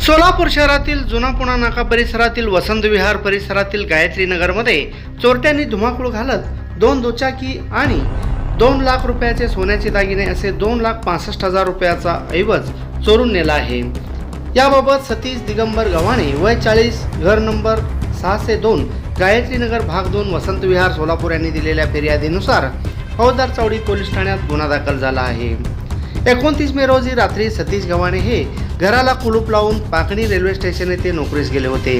सोलापूर शहरातील जुना पुणा नाका परिसरातील वसंत विहार परिसरातील गायत्री नगरमध्ये चोरट्यांनी धुमाकूळ घालत दोन दुचाकी आणि दोन लाख रुपयाचे सोन्याचे दागिने असे दोन लाख पासष्ट हजार रुपयाचा ऐवज चोरून नेला आहे. याबाबत सतीश दिगंबर गव्हाणे वय चाळीस घर नंबर सहाशे दोन गायत्री नगर भाग दोन वसंत विहार सोलापूर यांनी दिलेल्या फिर्यादीनुसार फौजदार चौडी पोलीस ठाण्यात गुन्हा दाखल झाला आहे. एकोणतीस मे रोजी रात्री सतीश गव्हाणे हे घराला कुलूप लावून पाकणी रेल्वे स्टेशन येथे नोकरीस गेले होते.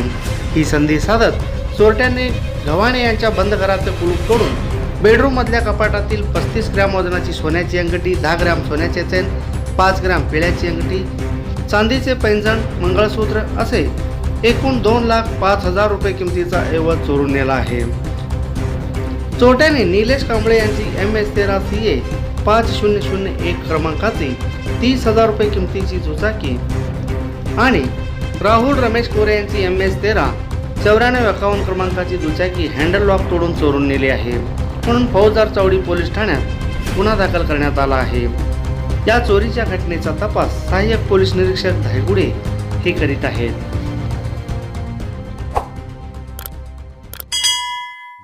ही संधी साधत चोरट्यांनी गव्हाणे यांच्या बंद घराचं कुलूप तोडून बेडरूममधल्या कपाटातील पस्तीस ग्रॅम वजनाची सोन्याची अंगठी दहा ग्रॅम सोन्याचे चैन पाच ग्रॅम पिळ्याची अंगठी चांदीचे पैंजण मंगळसूत्र असे एकूण दोन लाख पाच हजार रुपये किमतीचा ऐवज चोरून नेला आहे. चोरट्याने निलेश कांबळे यांची एम एस तेरा सी ए पाच शून्य शून्य एक क्रमांकाची तीस हजार रुपये किमतीची दुचाकी. आणि राहुल रमेश कोरे यांची एम एस तेरा चौऱ्याण्णव एकावन्न क्रमांकाची दुचाकी हँडल लॉक तोडून चोरून नेली आहे. म्हणून फौजदार चौडी पोलीस ठाण्यात गुन्हा दाखल करण्यात आला आहे. या चोरीच्या घटनेचा तपास सहाय्यक पोलीस निरीक्षक धायगुडे हे करीत आहेत.